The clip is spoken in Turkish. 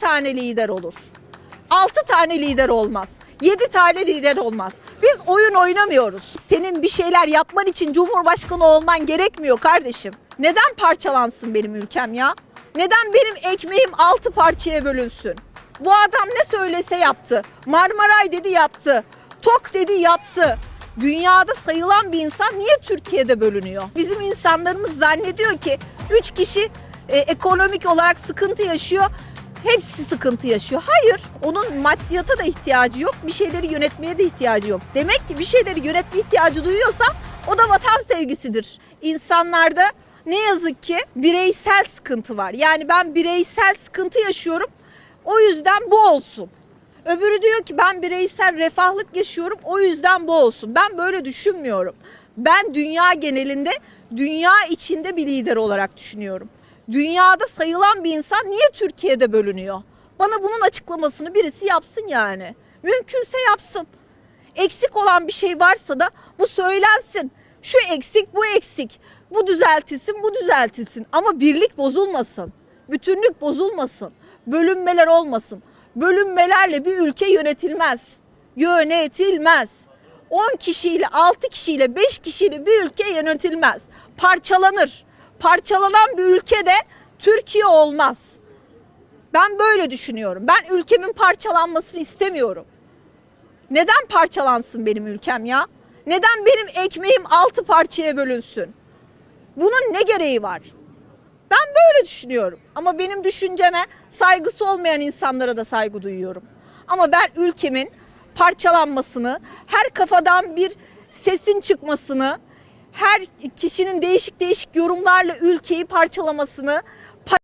tane lider olur. 6 tane lider olmaz. 7 tane lider olmaz. Biz oyun oynamıyoruz. Senin bir şeyler yapman için cumhurbaşkanı olman gerekmiyor kardeşim. Neden parçalansın benim ülkem ya? Neden benim ekmeğim 6 parçaya bölünsün? Bu adam ne söylese yaptı. Marmaray dedi yaptı. Tok dedi yaptı. Dünyada sayılan bir insan niye Türkiye'de bölünüyor? Bizim insanlarımız zannediyor ki 3 kişi e, ekonomik olarak sıkıntı yaşıyor. Hepsi sıkıntı yaşıyor. Hayır, onun maddiyata da ihtiyacı yok. Bir şeyleri yönetmeye de ihtiyacı yok. Demek ki bir şeyleri yönetme ihtiyacı duyuyorsa o da vatan sevgisidir. İnsanlarda ne yazık ki bireysel sıkıntı var. Yani ben bireysel sıkıntı yaşıyorum. O yüzden bu olsun. Öbürü diyor ki ben bireysel refahlık yaşıyorum o yüzden bu olsun. Ben böyle düşünmüyorum. Ben dünya genelinde, dünya içinde bir lider olarak düşünüyorum. Dünyada sayılan bir insan niye Türkiye'de bölünüyor? Bana bunun açıklamasını birisi yapsın yani. Mümkünse yapsın. Eksik olan bir şey varsa da bu söylensin. Şu eksik, bu eksik. Bu düzeltilsin, bu düzeltilsin. Ama birlik bozulmasın. Bütünlük bozulmasın. Bölünmeler olmasın. Bölünmelerle bir ülke yönetilmez. Yönetilmez. 10 kişiyle, 6 kişiyle, 5 kişiyle bir ülke yönetilmez. Parçalanır. Parçalanan bir ülkede Türkiye olmaz. Ben böyle düşünüyorum. Ben ülkemin parçalanmasını istemiyorum. Neden parçalansın benim ülkem ya? Neden benim ekmeğim altı parçaya bölünsün? Bunun ne gereği var? Ben böyle düşünüyorum. Ama benim düşünceme saygısı olmayan insanlara da saygı duyuyorum. Ama ben ülkemin parçalanmasını, her kafadan bir sesin çıkmasını, her kişinin değişik değişik yorumlarla ülkeyi parçalamasını